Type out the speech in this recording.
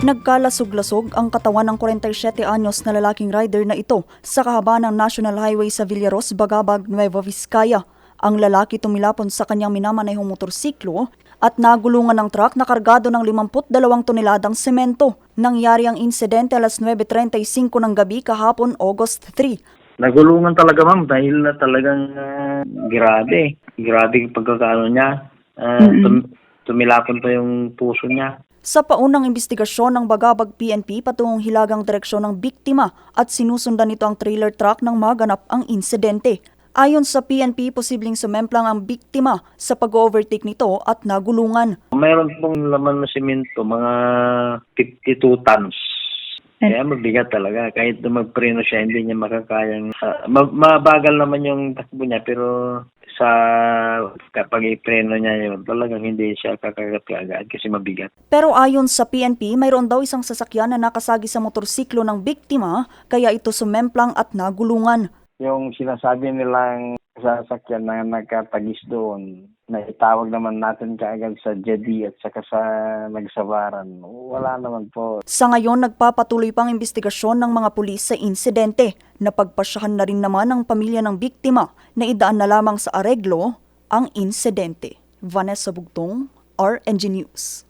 Nagkalasog-lasog ang katawan ng 47 anyos na lalaking rider na ito sa kahaba ng National Highway sa Villaros, Bagabag, Nueva Vizcaya. Ang lalaki tumilapon sa kanyang minamanehong motorsiklo at nagulungan ng truck na kargado ng 52 toneladang semento. Nangyari ang insidente alas 9.35 ng gabi kahapon August 3. Nagulungan talaga ma'am dahil na talagang ah, grabe. Grabe yung pagkakaano niya. Ah, tum- tumilapon pa yung puso niya. Sa paunang investigasyon ng Bagabag PNP patungong hilagang direksyon ng biktima at sinusundan nito ang trailer truck nang maganap ang insidente. Ayon sa PNP, posibleng sumemplang ang biktima sa pag-overtake nito at nagulungan. Mayroon pong laman na simento, mga 52 tons. Kaya mabigat talaga. Kahit na magpreno siya, hindi niya makakayang... ma- mabagal naman yung takbo niya, pero sa kapag ipreno niya yun, talagang hindi siya kakagat agad kasi mabigat. Pero ayon sa PNP, mayroon daw isang sasakyan na nakasagi sa motorsiklo ng biktima kaya ito sumemplang at nagulungan. yung sinasabi nilang sasakyan na nagkatagis doon, na itawag naman natin kaagad sa JD at saka sa nagsabaran. Wala naman po. Sa ngayon, nagpapatuloy pang investigasyon ng mga pulis sa insidente. Napagpasyahan na rin naman ang pamilya ng biktima na idaan na lamang sa areglo ang insidente. Vanessa Bugtong, RNG News.